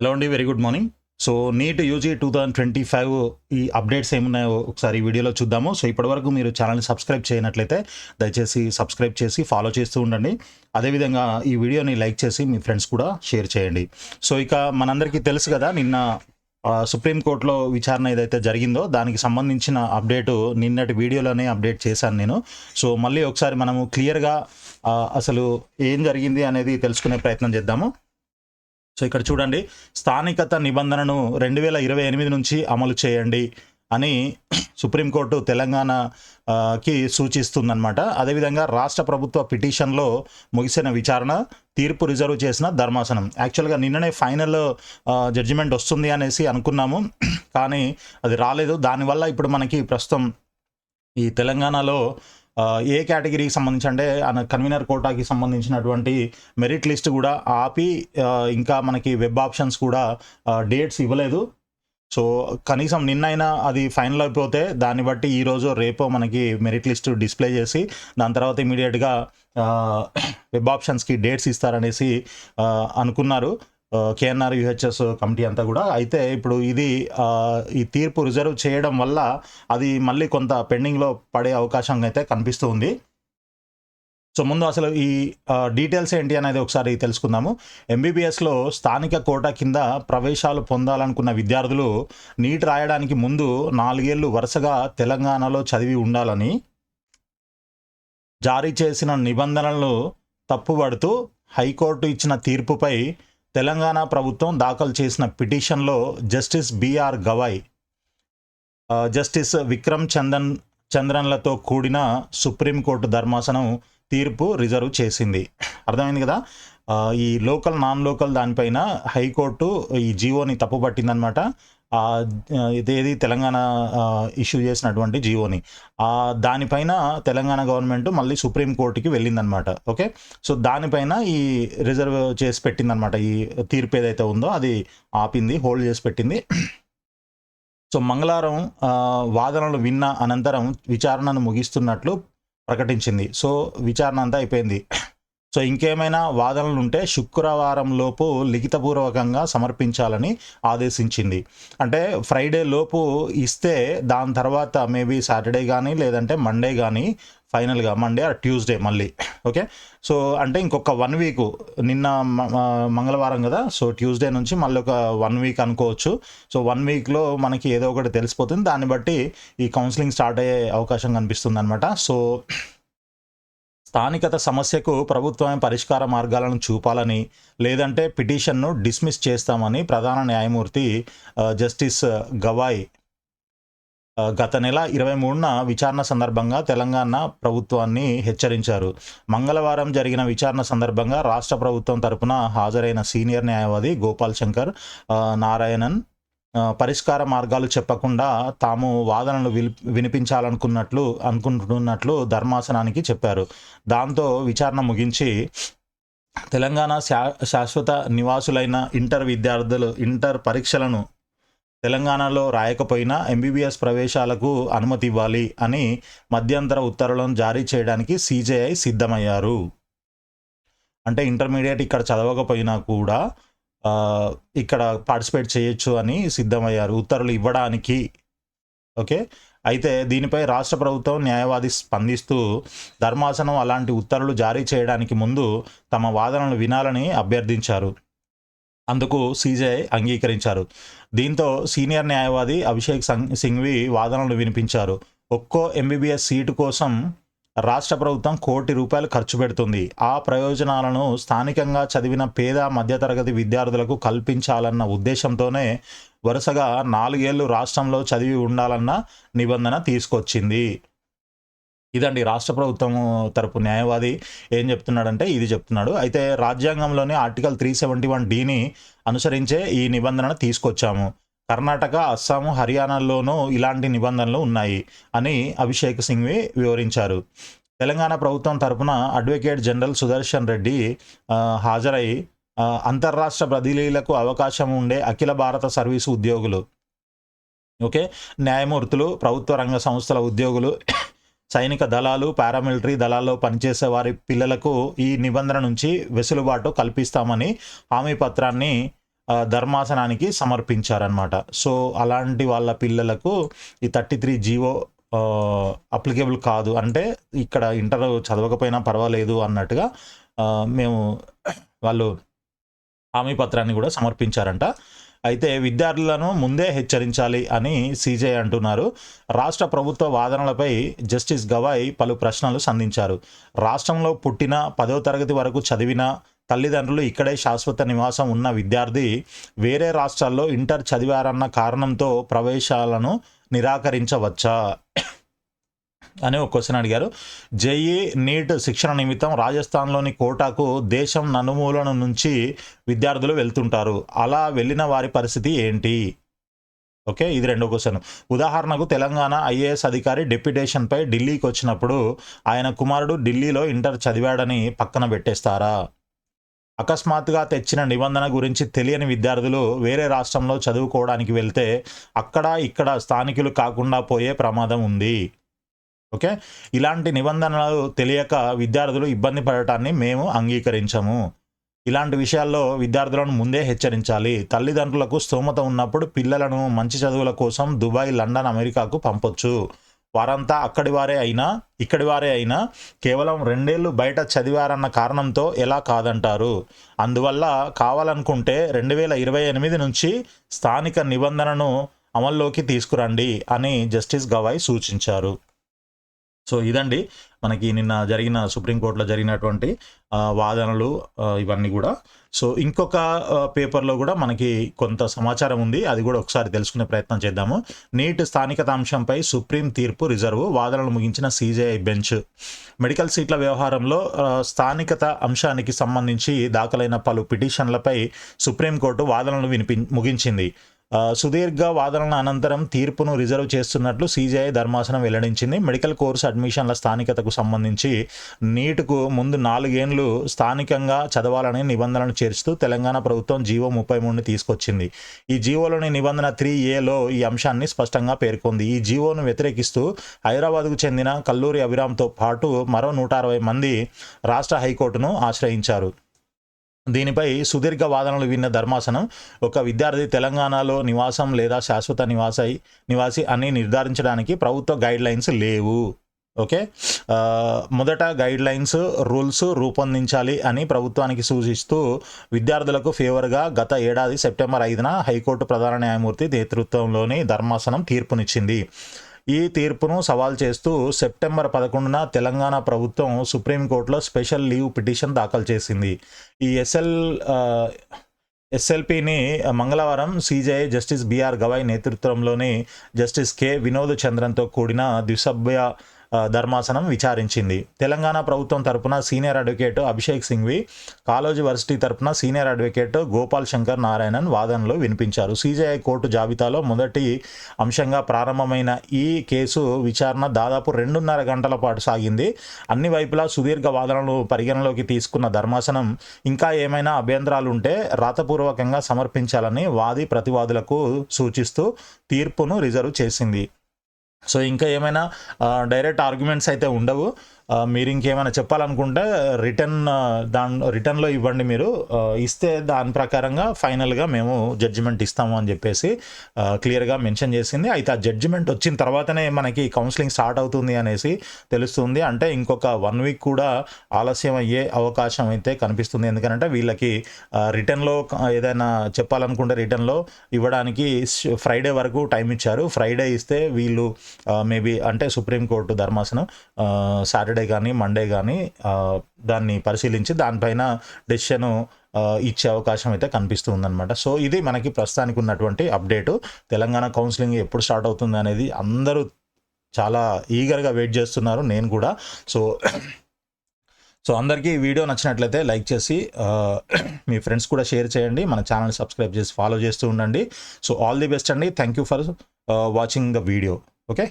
Hello అండి very good morning so NEET UG two thousand twenty five ఈ updates ఏమున్నాయో ఒకసారి వీడియోలో చూద్దాము. సో ఇప్పటివరకు మీరు ఛానల్ని సబ్స్క్రైబ్ చేయనట్లయితే దయచేసి సబ్స్క్రైబ్ చేసి ఫాలో చేస్తూ ఉండండి. అదేవిధంగా ఈ వీడియోని లైక్ చేసి మీ ఫ్రెండ్స్ కూడా షేర్ చేయండి. సో ఇక మనందరికీ తెలుసు కదా నిన్న సుప్రీంకోర్టులో విచారణ ఏదైతే జరిగిందో దానికి సంబంధించిన అప్డేటు నిన్నటి వీడియోలోనే అప్డేట్ చేశాను నేను. సో మళ్ళీ ఒకసారి మనము క్లియర్గా అసలు ఏం జరిగింది అనేది తెలుసుకునే ప్రయత్నం చేద్దాము. సో ఇక్కడ చూడండి స్థానికత నిబంధనను రెండు వేల ఇరవై ఎనిమిది నుంచి అమలు చేయండి అని సుప్రీంకోర్టు తెలంగాణకి సూచిస్తుందన్నమాట. అదేవిధంగా రాష్ట్ర ప్రభుత్వ పిటిషన్లో ముగిసిన విచారణ తీర్పు రిజర్వ్ చేసిన ధర్మాసనం. యాక్చువల్గా నిన్ననే ఫైనల్ జడ్జిమెంట్ వస్తుంది అనేసి అనుకున్నాము కానీ అది రాలేదు. దానివల్ల ఇప్పుడు మనకి ప్రస్తుతం ఈ తెలంగాణలో ఏ కేటగిరీకి సంబంధించి అంటే కన్వీనర్ కోటాకి సంబంధించినటువంటి మెరిట్ లిస్ట్ కూడా ఆపి ఇంకా మనకి వెబ్ ఆప్షన్స్ కూడా డేట్స్ ఇవ్వలేదు. సో కనీసం నిన్నైనా అది ఫైనల్ అయిపోతే దాన్ని బట్టి ఈరోజు రేపో మనకి మెరిట్ లిస్ట్ డిస్ప్లే చేసి దాని తర్వాత ఇమీడియట్గా వెబ్ ఆప్షన్స్కి డేట్స్ ఇస్తారనేసి అనుకున్నారు. కేఎన్ఆర్ యుహెచ్ఎస్ కమిటీ అంతా కూడా. అయితే ఇప్పుడు ఇది ఈ తీర్పు రిజర్వ్ చేయడం వల్ల అది మళ్ళీ కొంత పెండింగ్లో పడే అవకాశం అయితే కనిపిస్తుంది సో ముందు అసలు ఈ డీటెయిల్స్ ఏంటి అనేది ఒకసారి తెలుసుకుందాము. ఎంబీబీఎస్లో స్థానిక కోటా కింద ప్రవేశాలు పొందాలనుకున్న విద్యార్థులు నీట్ రాయడానికి ముందు నాలుగేళ్ళు వరుసగా తెలంగాణలో చదివి ఉండాలని జారీ చేసిన నిబంధనలను తప్పుపడుతూ హైకోర్టు ఇచ్చిన తీర్పుపై తెలంగాణ ప్రభుత్వం దాఖలు చేసిన పిటిషన్లో justice BR Gavai justice Vikram Chandan చంద్రన్లతో కూడిన సుప్రీంకోర్టు ధర్మాసనం తీర్పు రిజర్వ్ చేసింది. అర్థమైంది కదా? ఈ లోకల్ నాన్ లోకల్ దానిపైన హైకోర్టు ఈ జీవోని తప్పుపట్టిందనమాట ఇదేది తెలంగాణ ఇష్యూ చేసినటువంటి జియోని దానిపైన తెలంగాణ గవర్నమెంట్ మళ్ళీ సుప్రీంకోర్టుకి వెళ్ళిందనమాట ఓకే? సో దానిపైన ఈ రిజర్వ్ చేసి పెట్టిందనమాట ఈ తీర్పు ఏదైతే ఉందో అది ఆపింది హోల్డ్ చేసి పెట్టింది. సో మంగళవారం వాదనలు విన్న అనంతరం విచారణను ముగిస్తున్నట్లు ప్రకటించింది. సో విచారణ అంతా అయిపోయింది. సో ఇంకేమైనా వాదనలు ఉంటే శుక్రవారం లోపు లిఖితపూర్వకంగా సమర్పించాలని ఆదేశించింది. అంటే ఫ్రైడే లోపు ఇస్తే దాని తర్వాత మేబీ సాటర్డే కానీ లేదంటే మండే కానీ ఫైనల్గా మండే ఆర్ ట్యూస్డే మళ్ళీ. ఓకే? సో అంటే ఇంకొక వన్ వీక్ నిన్న మ- మంగళవారం కదా? సో ట్యూస్డే నుంచి మళ్ళీ ఒక వన్ వీక్ అనుకోవచ్చు. సో వన్ వీక్లో మనకి ఏదో ఒకటి తెలిసిపోతుంది. దాన్ని బట్టి ఈ కౌన్సిలింగ్ స్టార్ట్ అయ్యే అవకాశం కనిపిస్తుంది అనమాట సో స్థానికత సమస్యకు ప్రభుత్వమే పరిష్కార మార్గాలను చూపాలని లేదంటే పిటిషన్ను డిస్మిస్ చేస్తామని ప్రధాన న్యాయమూర్తి జస్టిస్ గవాయ్ గత నెల ఇరవై మూడున విచారణ సందర్భంగా తెలంగాణ ప్రభుత్వాన్ని హెచ్చరించారు. మంగళవారం జరిగిన విచారణ సందర్భంగా రాష్ట్ర ప్రభుత్వం తరపున హాజరైన సీనియర్ న్యాయవాది గోపాల్ శంకర్ నారాయణన్ పరిష్కార మార్గాలు చెప్పకుండా తాము వాదనలు విని వినిపించాలనుకున్నట్లు అనుకుంటున్నట్లు ధర్మాసనానికి చెప్పారు. దాంతో విచారణ ముగించి తెలంగాణ శా శాశ్వత నివాసులైన ఇంటర్ విద్యార్థులు ఇంటర్ పరీక్షలను తెలంగాణలో రాయకపోయినా ఎంబీబీఎస్ ప్రవేశాలకు అనుమతి ఇవ్వాలి అని మధ్యంతర ఉత్తర్వులను జారీ చేయడానికి సీజేఐ సిద్ధమయ్యారు. అంటే ఇంటర్మీడియట్ ఇక్కడ చదవకపోయినా కూడా ఇక్కడ పార్టిసిపేట్ చేయొచ్చు అని సిద్ధమయ్యారు. ఉత్తర్వులు ఇవ్వడానికి. ఓకే? అయితే దీనిపై రాష్ట్ర ప్రభుత్వం న్యాయవాది స్పందిస్తూ ధర్మాసనం అలాంటి ఉత్తర్వులు జారీ చేయడానికి ముందు తమ వాదనలు వినాలని అభ్యర్థించారు. అందుకు సీజేఐ అంగీకరించారు. దీంతో సీనియర్ న్యాయవాది అభిషేక్ సంగ్ సింఘ్వి వాదనలు వినిపించారు. ఒక్కో ఎంబీబీఎస్ సీటు కోసం రాష్ట్ర ప్రభుత్వం కోటి రూపాయలు ఖర్చు పెడుతుంది. ఆ ప్రయోజనాలను స్థానికంగా చదివిన పేద మధ్యతరగతి విద్యార్థులకు కల్పించాలన్న ఉద్దేశంతోనే వరుసగా నాలుగేళ్ళు రాష్ట్రంలో చదివి ఉండాలన్న నిబంధన తీసుకొచ్చింది. ఇదండి రాష్ట్ర ప్రభుత్వం తరపు న్యాయవాది ఏం చెప్తున్నాడంటే ఇది చెప్తున్నాడు. అయితే రాజ్యాంగంలోని ఆర్టికల్ త్రీ సెవెంటీ వన్ డీని అనుసరించే ఈ నిబంధనను తీసుకొచ్చాము. కర్ణాటక అస్సాము హర్యానాల్లోనూ ఇలాంటి నిబంధనలు ఉన్నాయి అని అభిషేక్ సింఘ్వి వివరించారు. తెలంగాణ ప్రభుత్వం తరపున అడ్వకేట్ జనరల్ సుదర్శన్ రెడ్డి హాజరై అంతర్రాష్ట్ర బదిలీలకు అవకాశం ఉండే అఖిల భారత సర్వీసు ఉద్యోగులు ఓకే న్యాయమూర్తులు ప్రభుత్వ రంగ సంస్థల ఉద్యోగులు సైనిక దళాలు పారామిలిటరీ దళాల్లో పనిచేసే వారి పిల్లలకు ఈ నిబంధన నుంచి వెసులుబాటు కల్పిస్తామని హామీ పత్రాన్ని ధర్మాసనానికి సమర్పించారనమాట సో అలాంటి వాళ్ళ పిల్లలకు ఈ థర్టీ త్రీ జీవో అప్లికేబుల్ కాదు. అంటే ఇక్కడ ఇంటర్ చదవకపోయినా పర్వాలేదు అన్నట్టుగా మేము వాళ్ళు హామీ పత్రాన్ని కూడా సమర్పించారంట. అయితే విద్యార్థులను ముందే హెచ్చరించాలి అని సీజే అంటున్నారు. రాష్ట్ర ప్రభుత్వ వాదనలపై జస్టిస్ గవాయ్ పలు ప్రశ్నలు సంధించారు. రాష్ట్రంలో పుట్టిన పదో తరగతి వరకు చదివిన తల్లిదండ్రులు ఇక్కడే శాశ్వత నివాసం ఉన్న విద్యార్థి వేరే రాష్ట్రాల్లో ఇంటర్ చదివారన్న కారణంతో ప్రవేశాలను నిరాకరించవచ్చా? అని ఒక క్వశ్చన్ అడిగారు. జేఈ నీట్ శిక్షణ నిమిత్తం రాజస్థాన్లోని కోటాకు దేశం నలుమూలన నుంచి విద్యార్థులు వెళ్తుంటారు. అలా వెళ్ళిన వారి పరిస్థితి ఏంటి? ఓకే ఇది రెండో క్వశ్చన్. ఉదాహరణకు తెలంగాణ ఐఏఎస్ అధికారి డెప్యుటేషన్పై ఢిల్లీకి వచ్చినప్పుడు ఆయన కుమారుడు ఢిల్లీలో ఇంటర్ చదివాడని పక్కన పెట్టేస్తారా? అకస్మాత్తుగా తెచ్చిన నిబంధన గురించి తెలియని విద్యార్థులు వేరే రాష్ట్రంలో చదువుకోవడానికి వెళ్తే అక్కడ ఇక్కడ స్థానికులు కాకుండా పోయే ప్రమాదం ఉంది. ఓకే? ఇలాంటి నిబంధనలు తెలియక విద్యార్థులు ఇబ్బంది పడటాన్ని మేము అంగీకరించము. ఇలాంటి విషయాల్లో విద్యార్థులను ముందే హెచ్చరించాలి. తల్లిదండ్రులకు స్తోమత ఉన్నప్పుడు పిల్లలను మంచి చదువుల కోసం దుబాయ్ లండన్ అమెరికాకు పంపొచ్చు. వారంతా అక్కడి వారే అయినా ఇక్కడి వారే అయినా కేవలం రెండేళ్ళు బయట చదివారన్న కారణంతో ఎలా కాదంటారు? అందువల్ల కావాలనుకుంటే రెండు వేల ఇరవై ఎనిమిది నుంచి స్థానిక నిబంధనను అమల్లోకి తీసుకురండి అని జస్టిస్ గవాయ్ సూచించారు. సో ఇదండి. మనకి నిన్న జరిగిన సుప్రీంకోర్టులో జరిగినటువంటి వాదనలు ఇవన్నీ కూడా. సో ఇంకొక పేపర్లో కూడా మనకి కొంత సమాచారం ఉంది. అది కూడా ఒకసారి తెలుసుకునే ప్రయత్నం చేద్దాము. నీట్ స్థానికత అంశంపై సుప్రీం తీర్పు రిజర్వ్ వాదనలు ముగించిన సీజేఐ బెంచ్. మెడికల్ సీట్ల వ్యవహారంలో స్థానికత అంశానికి సంబంధించి దాఖలైన పలు పిటిషన్లపై సుప్రీంకోర్టు వాదనలు వినిపి ముగించింది. సుదీర్ఘ వాదనల అనంతరం తీర్పును రిజర్వ్ చేస్తున్నట్లు సీజీఐ ధర్మాసనం వెల్లడించింది. మెడికల్ కోర్సు అడ్మిషన్ల స్థానికతకు సంబంధించి నీటుకు ముందు నాలుగేండ్లు స్థానికంగా చదవాలని నిబంధనలు చేర్చుతూ తెలంగాణ ప్రభుత్వం జీవో ముప్పై మూడుని తీసుకొచ్చింది. ఈ జీవోలోని నిబంధన త్రీ ఏలో ఈ అంశాన్ని స్పష్టంగా పేర్కొంది. ఈ జీవోను వ్యతిరేకిస్తూ హైదరాబాద్కు చెందిన కల్లూరి అభిరామ్తో పాటు మరో నూట అరవై మంది రాష్ట్ర హైకోర్టును ఆశ్రయించారు. దీనిపై సుదీర్ఘ వాదనలు విన్న ధర్మాసనం ఒక విద్యార్థి తెలంగాణలో నివాసం లేదా శాశ్వత నివాసై నివాసి అని నిర్ధారించడానికి ప్రభుత్వ గైడ్ లైన్స్ లేవు. ఓకే? మొదట గైడ్ లైన్స్ రూల్స్ రూపొందించాలి అని ప్రభుత్వానికి సూచిస్తూ విద్యార్థులకు ఫేవర్గా గత ఏడాది సెప్టెంబర్ ఐదున హైకోర్టు ప్రధాన న్యాయమూర్తి నేతృత్వంలోని ధర్మాసనం తీర్పునిచ్చింది. ఈ తీర్పును సవాల్ చేస్తూ సెప్టెంబర్ పదకొండున తెలంగాణ ప్రభుత్వం సుప్రీంకోర్టులో స్పెషల్ లీవ్ పిటిషన్ దాఖలు చేసింది. ఈ ఎస్ఎల్ ఎస్ఎల్పిని మంగళవారం సీజీఐ జస్టిస్ బిఆర్ గవాయ్ నేతృత్వంలోని జస్టిస్ కె వినోద్ చంద్రన్తో కూడిన ద్విసభ్య ధర్మాసనం విచారించింది. తెలంగాణ ప్రభుత్వం తరపున senior advocate Abhishek Singhvi Kaloji varsity తరపున సీనియర్ అడ్వకేట్ గోపాల్ శంకర్ నారాయణన్ వాదనలు వినిపించారు. సీజీఐ కోర్టు జాబితాలో మొదటి అంశంగా ప్రారంభమైన ఈ కేసు విచారణ దాదాపు రెండున్నర గంటల పాటు సాగింది. అన్ని వైపులా సుదీర్ఘ వాదనలు పరిగణలోకి తీసుకున్న ధర్మాసనం ఇంకా ఏమైనా అభ్యంతరాలు ఉంటే రాతపూర్వకంగా సమర్పించాలని వాది ప్రతివాదులకు సూచిస్తూ తీర్పును రిజర్వ్ చేసింది. సో ఇంకా ఏమైనా డైరెక్ట్ ఆర్గ్యుమెంట్స్ అయితే ఉండవు. మీరు ఇంకేమైనా చెప్పాలనుకుంటే రిటర్న్ దాని రిటర్న్లో ఇవ్వండి మీరు. ఇస్తే దాని ప్రకారంగా ఫైనల్గా మేము జడ్జిమెంట్ ఇస్తాము అని చెప్పేసి క్లియర్గా మెన్షన్ చేసింది. అయితే ఆ జడ్జిమెంట్ వచ్చిన తర్వాతనే మనకి కౌన్సిలింగ్ స్టార్ట్ అవుతుంది అనేసి తెలుస్తుంది. అంటే ఇంకొక వన్ వీక్ కూడా ఆలస్యం అయ్యే అవకాశం అయితే కనిపిస్తుంది. ఎందుకంటే వీళ్ళకి రిటర్న్లో ఏదైనా చెప్పాలనుకుంటే రిటర్న్లో ఇవ్వడానికి ఫ్రైడే వరకు టైం ఇచ్చారు. ఫ్రైడే ఇస్తే వీళ్ళు మేబీ అంటే సుప్రీంకోర్టు ధర్మాసనం సాటర్డే కానీ మండే కానీ దాన్ని పరిశీలించి దానిపైన డెసిషన్ ఇచ్చే అవకాశం అయితే కనిపిస్తూ అనమాట సో ఇది మనకి ప్రస్తుతానికి ఉన్నటువంటి అప్డేటు తెలంగాణ కౌన్సిలింగ్ ఎప్పుడు స్టార్ట్ అవుతుంది అనేది అందరూ చాలా ఈగర్గా వెయిట్ చేస్తున్నారు నేను కూడా. సో సో అందరికీ ఈ వీడియో నచ్చినట్లయితే లైక్ చేసి మీ ఫ్రెండ్స్ కూడా షేర్ చేయండి. మన ఛానల్ సబ్స్క్రైబ్ చేసి ఫాలో చేస్తూ ఉండండి. సో ఆల్ ది బెస్ట్ అండి. Thank you for watching the video okay